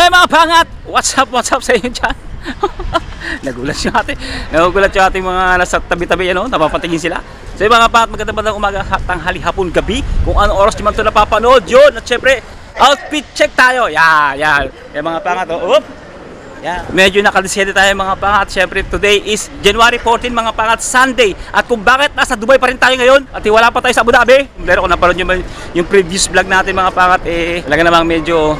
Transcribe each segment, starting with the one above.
Yun, mga pangat, what's up, what's up sa inyo dyan? Nagulat yung ate. Nagugulat yung ating mga nasa tabi-tabi, ano, napapatingin sila. So mga pangat, magandang bandang umaga, ha- tanghali, hapon, gabi. Kung anong oras naman ito napapanood, yun. At syempre, outfit check tayo. Yan, yan. Yung mga pangat, oh, up. Yan. Medyo nakadesede tayo mga pangat. Siyempre, today is January 14 mga pangat, Sunday. At kung bakit nasa Dubai pa rin tayo ngayon at wala pa tayo sa Abu Dhabi. Pero kung napanood nyo ba yung previous vlog natin mga pangat, eh, talaga namang medyo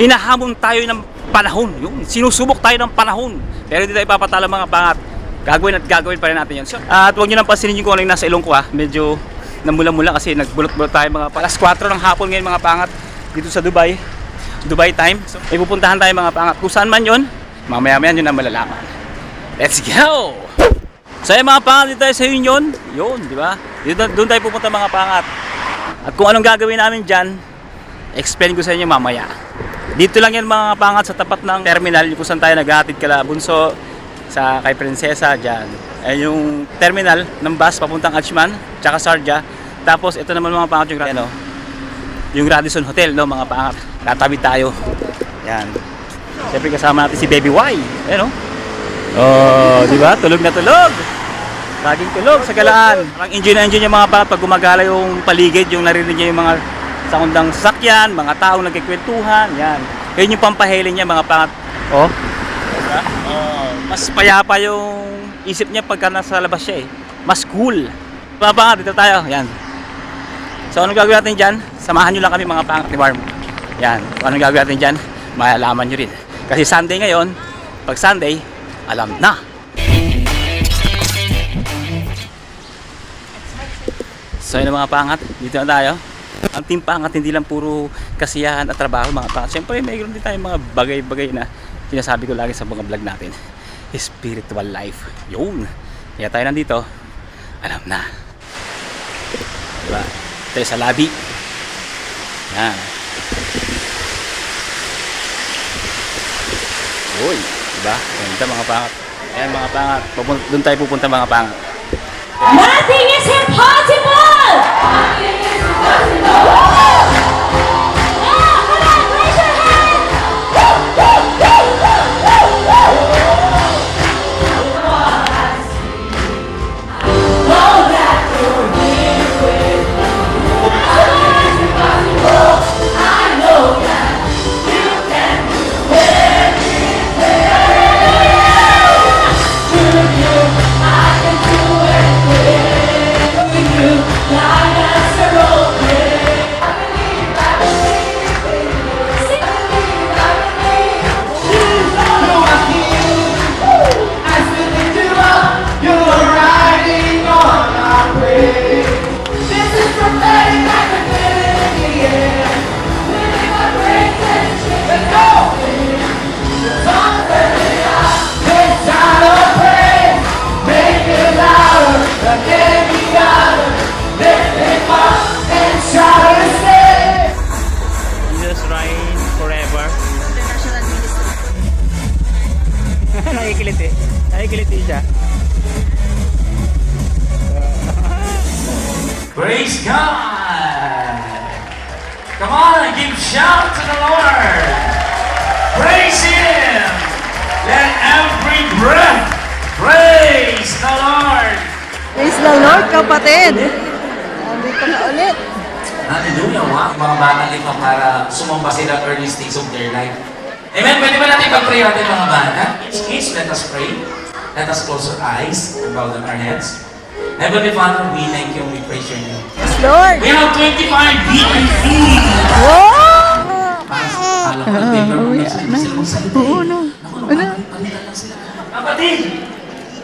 hinahamon tayo ng panahon. Yung sinusubok tayo ng panahon. Pero hindi tayo papatalo mga pangat. Gagawin at gagawin pa rin natin yun. So, at huwag nyo nang pansinin yung kung ano yung nasa ilong ko ha. Medyo namula-mula kasi nagbulot-bulot tayo mga pangat. Alas 4 ng hapon ngayon mga pangat dito sa Dubai. Dubai time. So, may pupuntahan tayo mga pangat. Kung saan man yun, mamaya-maya yun na malalaman. Let's go! So yung mga pangat dito tayo sa Union, yun, di ba? Doon tayo pupunta mga pangat. At kung anong gagawin namin dyan, explain ko sa inyo mamaya. Dito lang yan mga pangat sa tapat ng terminal, yung kung saan tayo naghahatid kala Bunso, sa kay Prinsesa dyan. Ayun yung terminal ng bus papuntang Achman, tsaka Sarja. Tapos ito naman mga pangat yung ano, yung Radisson Hotel, no, mga pangat. Tatabi tayo. Yan. Siyempre kasama natin si Baby Y. Ayan, no? Oh, di ba? Tulog na tulog. Laging tulog sa galaan. Parang enjoy na enjoy yung mga pangat pag gumagala yung paligid, yung narinig niya yung mga sakundang sasakyan, mga taong nagkikwentuhan, yan. Yun yung pampahiling niya mga pangat. Oh. Diba? Oh, mas payapa yung isip niya pagka nasa labas siya eh. Mas cool. Mga pangat, dito tayo. Yan. So ano gagawin natin dyan? Samahan nyo lang kami mga pangat ni Warm. Yan. Kung ano gagawin natin dyan, malalaman nyo rin. Kasi Sunday ngayon, pag Sunday, alam na. So yun mga pangat, dito na tayo. Ang team pangat, hindi lang puro kasiyahan at trabaho mga pangat. Siyempre, mayroon din tayong mga bagay-bagay na sinasabi ko lagi sa mga vlog natin. Spiritual life. Yun. Kaya tayo nandito, alam na. Diba? Tayo sa labi. Yan. Uy, diba? Ganda mga pangat. Ayan mga pangat. Doon tayo pupunta mga pangat. Nothing is impossible! Yeah. Nakikiliti. Nakikiliti siya. Praise God! Come on and give shout to the Lord! Praise Him! Let every breath praise the Lord! Praise the Lord, kapatid! Nandito na ulit. Hallelujah! Wow! Mga bata ito para sumamba sila early stage of their life. Amen? Pwede ba natin mag-pray natin mga bata? Case, let us pray. Let us close our eyes and bow down our heads. Heavenly Father, we thank you and we praise your name. Praise Lord! We have 25 VIP! Wow! Sa alam ko, paper mo na sila sila kung salita. Oo, no. Sila. Kapatid,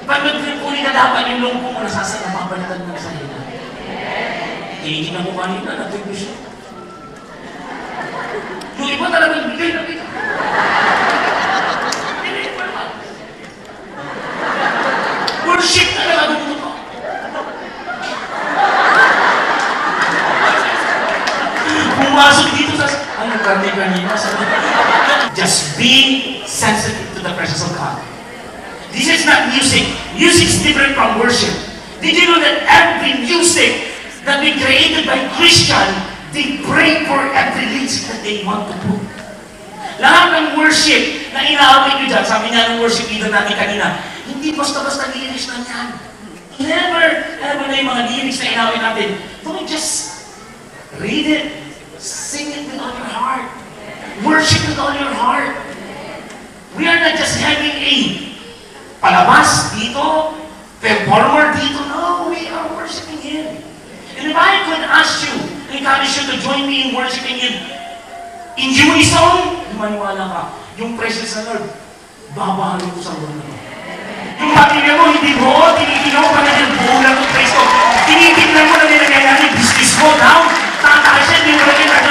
pag nag-tripuli ka dapat yung lungkong mo nasasal, napapalitan mo na salita. Tinitingnan ko kanina, nag-tripuli siya. Yung iba talagang bigay na bigay. Just be sensitive to the presence of God. This is not music. Music is different from worship. Did you know that every music that we created by Christian, they pray for every lyrics that they want to put. Lahat ng worship na inaaway nyo dyan, sabi nga ng worship leader natin kanina, hindi basta-basta lyrics lang yan. Never, mo na yung mga lyrics na inaaway natin, don't just read it, sing it with all your heart. Worship with all your heart. We are not just having a palabas dito, performer dito. No, we are worshiping Him. And if I could ask you, encourage you to join me in worshiping Him in unison, maniwala ka, yung presence ng Lord, babahalo ko sa to. Yung pamilya mo, hindi mo, tinitignan mo pa na yung buo lang ng Kristo. Tinitignan mo na nilagay natin business mo, now, tataas yan, hindi mo na ginagawa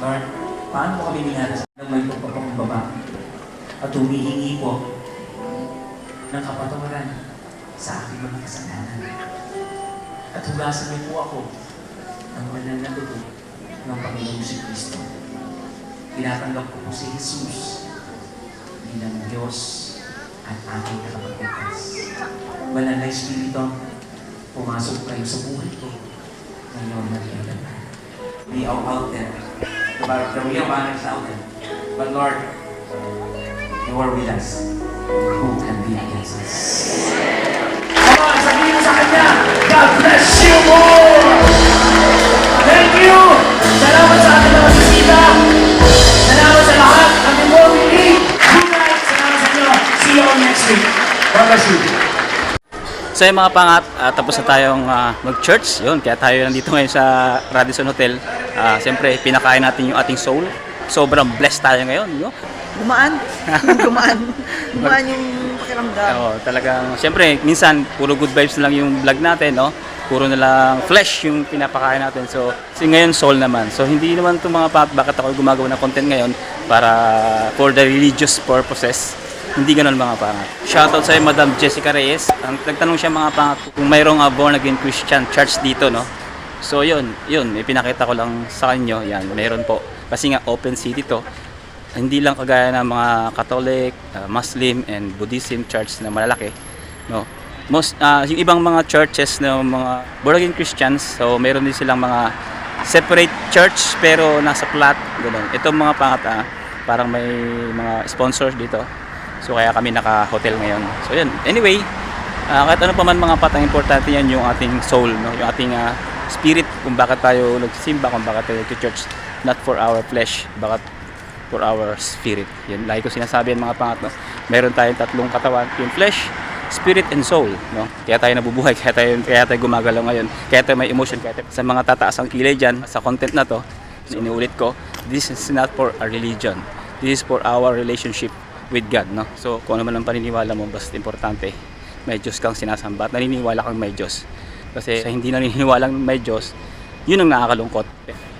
Lord, paano po kami minalas ng may pagpapakumbaba at humihingi po ng kapatawaran sa aking mga kasalanan. At hugasan niyo po ako ng banal na dugo ng Panginoong si Kristo. Tinatanggap ko po si Jesus bilang Diyos at aking kapagpapas. Banal na Espiritu, pumasok kayo sa buhay ko ngayon na kailan. We are out there. Bar- the banner is out there. But Lord, you are with us. Who can be against us? Come on, sabihin sa God bless you more! Thank you! Salamat sa ating mga bisita! Salamat sa lahat ng before we leave! Good night! Salamat sa inyo! See you all next week! God bless you! So yung mga pangat, ah, tapos na tayong ah, mag-church. Yun, kaya tayo nandito ngayon sa Radisson Hotel. Ah, Siyempre, pinakain natin yung ating soul. Sobrang blessed tayo ngayon. No? Gumaan. Gumaan. Gumaan yung pakiramdam. Oo, talagang, siyempre, minsan, puro good vibes na lang yung vlog natin, no? Puro na lang flesh yung pinapakain natin. So, si ngayon, soul naman. So, hindi naman itong mga pat, bakit ako gumagawa ng content ngayon para for the religious purposes. Hindi ganun mga pangat. Shoutout sa Madam Jessica Reyes. Ang nagtanong siya mga pangat kung mayroong uh, born again Christian church dito, no? So, yun, yun, ipinakita ko lang sa kanyo. Yan, mayroon po. Kasi nga, open city to hindi lang kagaya ng mga Catholic, uh, Muslim and Buddhism church na malalaki no most uh, yung ibang mga churches na mga born Christians so meron din silang mga separate church pero nasa flat ganun itong mga pangat ah, parang may mga sponsors dito so kaya kami naka hotel ngayon so yun anyway ah, kahit ano pa man mga patang importante yan yung ating soul no yung ating ah, spirit kung bakit tayo nagsisimba kung bakit tayo church not for our flesh bakit for our spirit. Yun, lagi ko sinasabi yan mga pangat, no? Meron tayong tatlong katawan, yung flesh, spirit, and soul, no? Kaya tayo nabubuhay, kaya tayo, kaya tayo gumagalaw ngayon, kaya tayo may emotion, kaya tayo, sa mga tataas ang kilay dyan, sa content na to, iniulit ko, this is not for a religion. This is for our relationship with God, no? So, kung ano man ang paniniwala mo, basta importante, may Diyos kang sinasamba at naniniwala kang may Diyos. Kasi sa hindi naniniwalang may Diyos, yun ang nakakalungkot.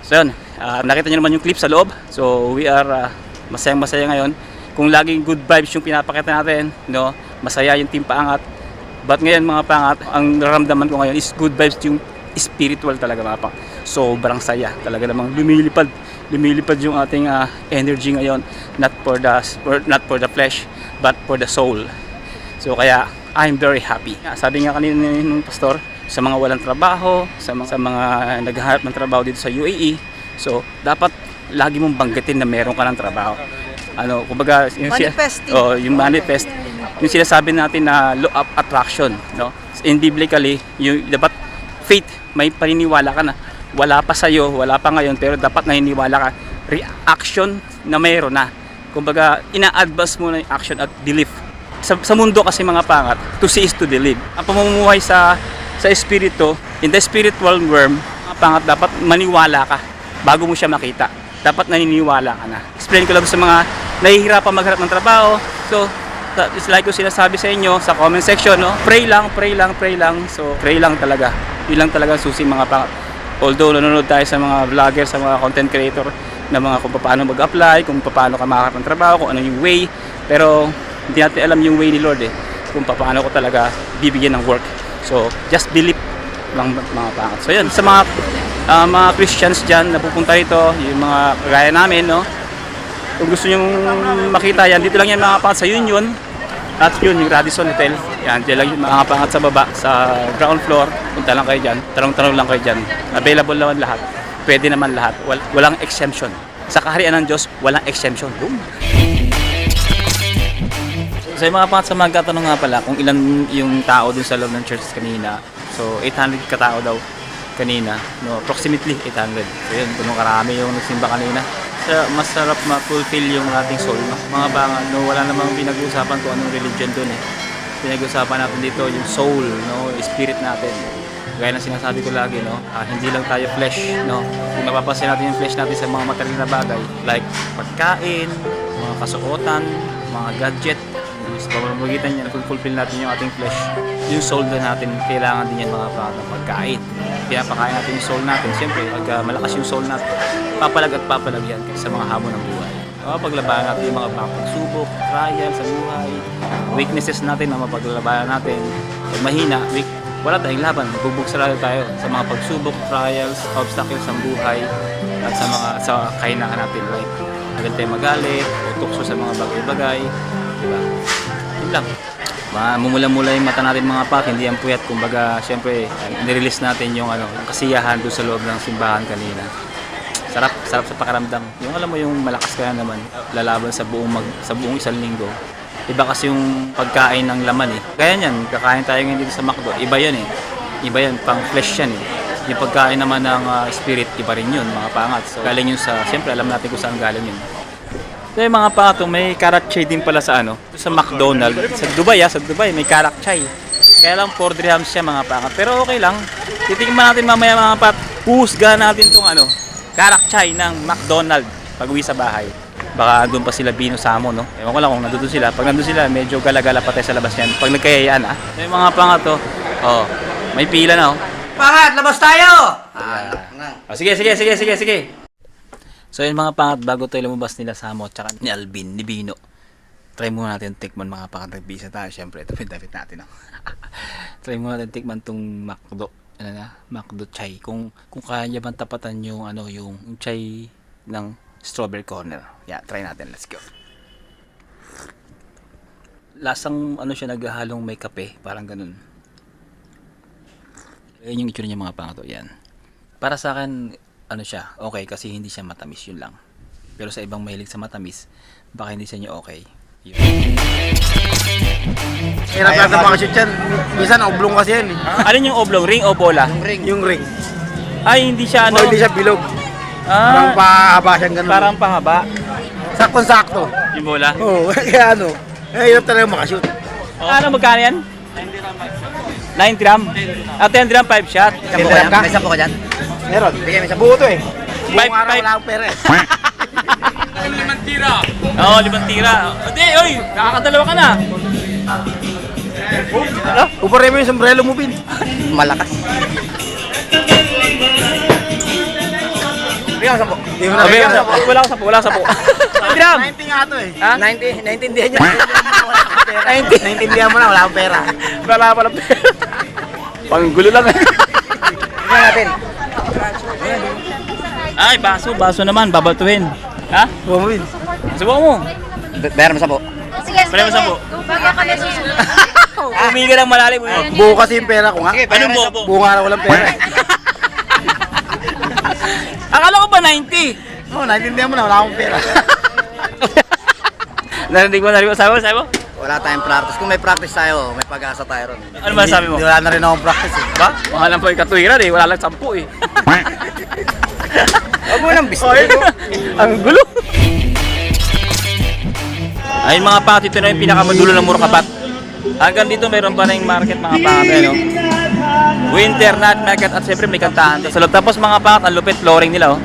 So yun, ah, nakita nyo naman yung clip sa loob. So we are ah, masayang masaya ngayon. Kung laging good vibes yung pinapakita natin, no, masaya yung team paangat. But ngayon mga pangat, ang nararamdaman ko ngayon is good vibes yung spiritual talaga mga pang. Sobrang saya. Talaga namang lumilipad. Lumilipad yung ating ah, energy ngayon. Not for the for, not for the flesh, but for the soul. So kaya I'm very happy. Sabi nga kanina ng pastor, sa mga walang trabaho, sa mga, sa mga naghahanap ng trabaho dito sa UAE, so dapat lagi mong banggitin na meron ka ng trabaho. Ano, kumbaga, yung, Manifesting. oh, yung manifest, yung sinasabi natin na law of attraction, no? In biblically, yung dapat faith, may paniniwala ka na wala pa sa'yo, wala pa ngayon, pero dapat naniniwala ka. Reaction na mayroon na. Kumbaga, ina-advance mo na yung action at belief. Sa, sa mundo kasi mga pangat, to see is to believe. Ang pamumuhay sa sa espiritu, in the spiritual realm, mga pangat dapat maniwala ka bago mo siya makita. Dapat naniniwala ka na. Explain ko lang sa mga nahihirapan maghanap ng trabaho. So, is like ko sinasabi sa inyo sa comment section, no? Pray lang, pray lang, pray lang. So, pray lang talaga. Yun lang talaga susi mga pangat. Although nanonood tayo sa mga vlogger, sa mga content creator na mga kung paano mag-apply, kung paano ka makakap ng trabaho, kung ano yung way. Pero hindi natin alam yung way ni Lord eh. Kung paano ko talaga bibigyan ng work. So, just believe lang mga pangat. So yun, sa mga ah, mga Christians dyan na pupunta rito, yung mga kagaya namin, no? Kung gusto nyo makita yan, dito lang yan mga pangat sa Union. At yun, yung Radisson Hotel. Yan, dyan lang yung mga pangat sa baba, sa ground floor. Punta lang kayo dyan. Tanong-tanong lang kayo dyan. Available naman lahat. Pwede naman lahat. Wal- walang exemption. Sa kaharian ng Diyos, walang exemption. Boom. So yung mga pangat sa mga katanong nga pala kung ilan yung tao dun sa loob ng church kanina. So 800 katao daw kanina. No, approximately 800. So yun, ganun karami yung nagsimba kanina. So, masarap ma-fulfill yung ating soul. No? Mga pangat, no, wala namang pinag-uusapan kung anong religion dun eh. Pinag-uusapan natin dito yung soul, no, spirit natin. Gaya ng sinasabi ko lagi, no, ah, hindi lang tayo flesh, no. Kung napapansin natin yung flesh natin sa mga material na bagay, like pagkain, mga kasuotan, mga gadget, sa pamamagitan niyan, fulfill natin yung ating flesh. Yung soul din natin, kailangan din yan mga pangatang pagkain. Pinapakain natin yung soul natin. Siyempre, pag ah, malakas yung soul natin, papalag at papalag yan sa mga hamon ng buhay. Uh, paglabanan natin yung mga pagsubok, trial sa buhay, weaknesses natin na mapaglabanan natin. Pag mahina, weak, wala tayong laban. Bubugsarado tayo sa mga pagsubok, trials, obstacles sa buhay, at sa mga sa kahinaan natin. Like, Tagal tayo magalit, o tukso sa mga bagay-bagay. Diba? Yun lang. Mamumula-mula yung mata natin mga pak, hindi ang puyat. Kumbaga, syempre, uh, nirelease natin yung, ano, yung kasiyahan doon sa loob ng simbahan kanina. Sarap, sarap sa pakiramdam. Yung alam mo yung malakas ka na naman, lalaban sa buong mag, sa buong isang linggo. Iba kasi yung pagkain ng laman eh. Kaya niyan, kakain tayo ngayon dito sa McDo. Iba yan eh. Iba yan, pang flesh yan eh. Yung pagkain naman ng ah, spirit, iba rin yun, mga pangat. So, galing yun sa, siyempre alam natin kung saan galing yun. So yung mga pangat, may karak chai din pala sa ano, sa McDonald's. Sa Dubai ah, sa Dubai may karak chai. Kaya lang 4 dirhams siya mga pangat. Pero okay lang. Titingnan natin mamaya mga pat. Husga natin tong ano, karak chai ng McDonald's pag uwi sa bahay. Baka doon pa sila Bino Samo, no? Ewan ko lang kung nandun sila. Pag nandun sila, medyo gala-gala pa tayo sa labas yan. Pag nagkayayaan, ah. Yung mga pangat, oh. Oh, may pila na, oh. Pangat, labas tayo! Oh, sige, sige, sige, sige, sige. So yun mga pangat, bago tayo lumabas nila Samo tsaka ni Alvin, ni Bino. Try muna natin tikman mga pangat. Nagbisa tayo, syempre. Ito pinapit natin. No? try muna natin tikman tong McDo. Ano na? McDo chai. Kung, kung kaya bang tapatan yung, ano, yung, chai ng strawberry corner. Yeah, try natin. Let's go. Lasang ano siya naghahalong may kape. Parang ganun. Ayan yung itsura niya mga pangato. Yan. Para sa akin, ano siya, okay kasi hindi siya matamis yun lang. Pero sa ibang mahilig sa matamis, baka hindi sa inyo okay. Yun. Hirap natin makashoot yan. Minsan oblong kasi yan eh. Alin yung oblong? Ring o bola? Yung ring. Ay, hindi siya ano. Hindi siya bilog. Parang Ah, pahaba siyang ganun. parang pahaba. Saktong-sakto. Yung bola. Oo, kaya ano. Eh, hirap talaga makashoot. Ano, magkano yan? 9 gram. Ah, 10 gram, 5 shot. Hirap ka? May sapo ka dyan? Meron. Bigyan mo sa buo to eh. Buong araw wala akong pera eh. Oo, oh, limang tira. Hindi, oy, nakakadalawa ka na. Ano? Upare mo yung sombrero mo, Bin. Malakas. Bigyan mo sa Sabi, bigyan mo sa buo. wala ko sa po, wala ko sa po. 9 gram. 90 nga to eh. Ha? 90, naintindihan niya. Wala akong pera. Naintindihan mo na, wala akong pera. Wala pala. Panggulo lang. Tingnan natin. Ay, baso, baso naman, babaltuhin. Ha? Buo mo, Bin. Subukan mo. Bayaran mo sa po. Sige, Pwede mo sa po. Bagay ka na susunod. Umiga ng malalim. eh. Buo kasi yung pera ko nga. Anong buo? Buo nga na walang pera. Akala ko ba 90? Oo, naintindihan mo na, wala akong pera. Narinig mo, narinig mo. Sabi mo, sabi mo. Wala tayong practice. Kung may practice tayo, may pag-asa tayo ron. Ano ba sabi mo? Wala na rin akong practice eh. Ba? Mahal lang po yung katuwiran eh. Wala lang sampu eh. Huwag mo nang bisto. Ang gulo. Ayun mga pangat, ito na yung pinakamadulo ng Murkabat. Hanggang dito mayroon pa na yung market mga pangat. Ayun, oh. Winter night market at siyempre may kantahan. Sa loob. Tapos mga pangat, ang lupit flooring nila. Oh.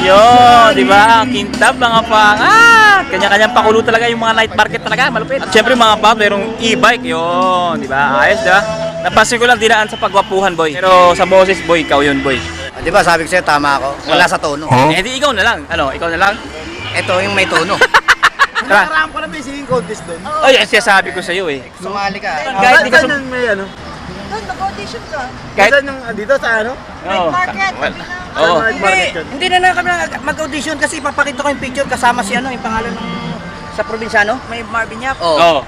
Yun, di ba? Ang Kintab mga pangat. Kanya-kanyang pakulo talaga yung mga night market talaga. Malupit. At siyempre mga pangat, mayroong e-bike. Yun, di ba? Ayos, di ba? Napansin ko lang dinaan sa pagwapuhan, boy. Pero sa boses, boy, ikaw yun, boy. Ah, Di ba sabi ko sa'yo, tama ako. Wala sa tono. Eh, di ikaw na lang. Ano, ikaw na lang? Ito yung may tono. Tara. Nakaraan ko na may singing contest doon. Ay, ang sinasabi ko sa iyo eh. Sumali ka. Kahit di ka Saan sum- may ano? Doon, mag-audition ka. Kahit... Saan yung ah, dito sa ano? Oo. Market. Well, sabi na- Oo. Saan yung market yun? Hindi na lang kami mag-audition kasi papakita ko yung picture kasama si ano, yung pangalan ng sa probinsyano. May Marvin Yap. Oo. Oo.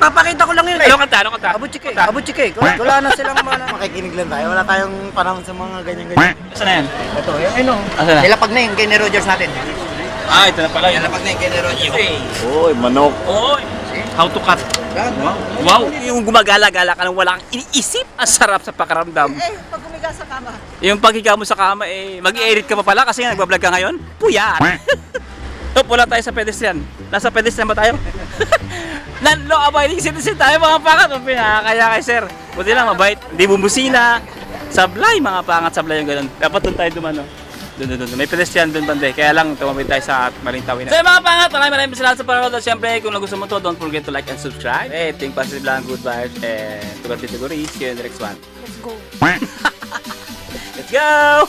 Papakita ko lang yun. Ano kanta? Ano kanta? Abuchike. Abuchike. Wala, wala na silang mga... Makikinig lang tayo. Wala tayong panahon sa mga ganyan-ganyan. Saan na yan? Ito, yung ano. Asan na? Nilapag na yung Kenny Rogers natin. Ah, ito na pala yun. Nilapag na yung Kenny Rogers. Oy, manok. Oy. How to cut. Wow. wow. Yung gumagala-gala ka nang wala kang iniisip. Ang sarap sa pakaramdam. Eh, pag umiga sa kama. Yung paghiga mo sa kama, eh, mag-i-edit ka pa pala kasi nga nagbablog ka ngayon. Puyat. Top, wala tayo sa pedestrian. Nasa pedestrian ba tayo? Non-law abiding citizen tayo mga pangat. Ang pinakakaya kay sir. Buti lang, mabait. Hindi bumusina. Sablay, mga pangat, sablay yung ganun. Dapat doon tayo dumano. Doon, doon, doon. May pedestrian doon bande. Kaya lang, tumawid tayo sa maling tawin. So mga pangat, maraming maraming salamat sa panonood. At syempre, kung nagustuhan mo to, don't forget to like and subscribe. Eh, think positive lang, good vibes, and to categories. See you in the next one. Let's go. Let's go!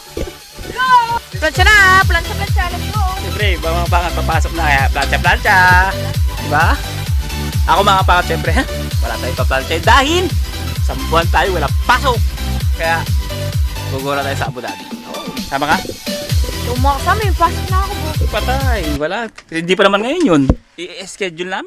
Plancha na! Plancha, plancha. Let's go. Siyempre, mga pangat, papasok na kaya plancha-plancha. Diba? Ako mga pangat, siyempre, wala tayong paplancha. Dahil, sa buwan tayo, wala pasok. Kaya, gugura tayo sa Abu Dhabi. Sama ka? Tumaksa, may pasok na ako. Patay, wala. Hindi pa naman ngayon yun. I-schedule namin.